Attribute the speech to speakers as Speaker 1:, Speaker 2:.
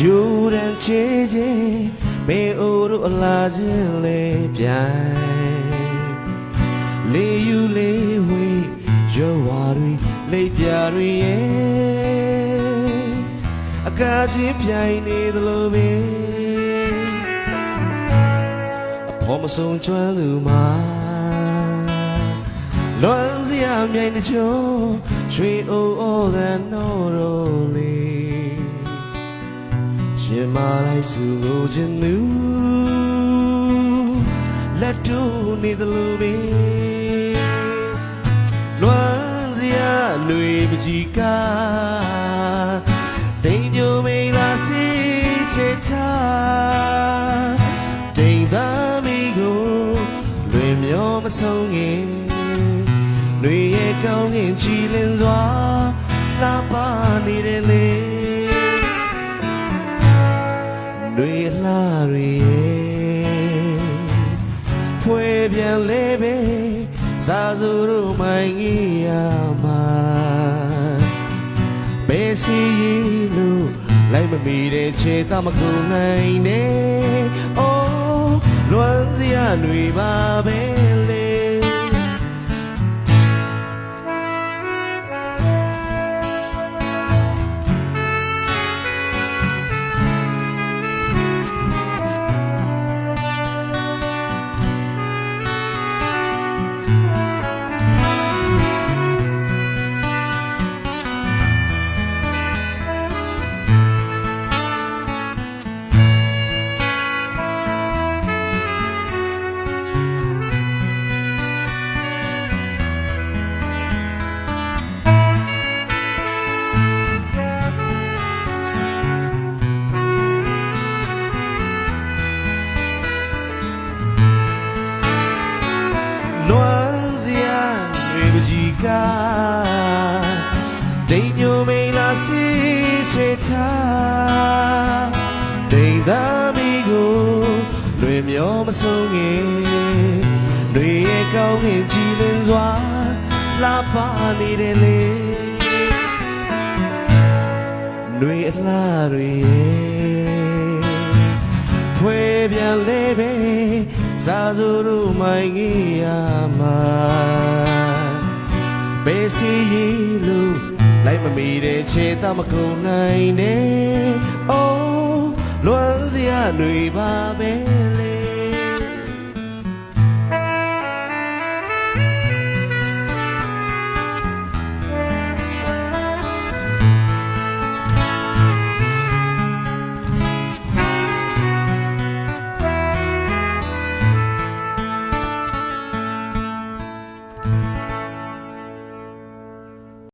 Speaker 1: ယူရန်ချေချေမေအိုတို့အလားချင်းလေပြိုင်လေယူလေဝေးရွာရီလေပြရီရဲ့အကားချင်းပြိုင်နေသလိုပဲအဖော်မဆုံးချွမ်းသူမှာလွမ်းစရာမြိုင်တချို့ရွှေအိုအိုတဲ့နိုးရိုလေး ရှင်မလိုက်စုလို့ခြင်းသူလက်တူနေသလိုပဲလွမ်းစရာຫນွေပကြီးကတိမ်ညိုမိန်လာစီချေထားတိမ်သားမိကိုလွင်မျောမဆုံးငင်နှွေရဲ့ကောင်းကင်ကြည်လင်စွာလာပါနေတယ်လေ လာရီရဲ့ဖွဲ့ပြန်လဲပဲစာစုတို့မိုင်းကြီးရမှာဘယ်စီရင်လို့လိုက်မမီတဲ့ခြေသမကုနိုင်နဲ့အိုးလွမ်းစရာနှွေပါပဲလေလွမ်းစရာတွေပကြီး ကဒိန်ညိုမိန်လာစီချေထားဒိန်သားမီကိုလွင်မျောမဆုံးငင်တွေရဲ့ကောင်းခင်ကြည်လင်စွာလာ ပါနေတယ်လေတွေအလားတွေရဲ့ဖွဲ့ပြန်လဲပဲစာစုတို့မိုင်း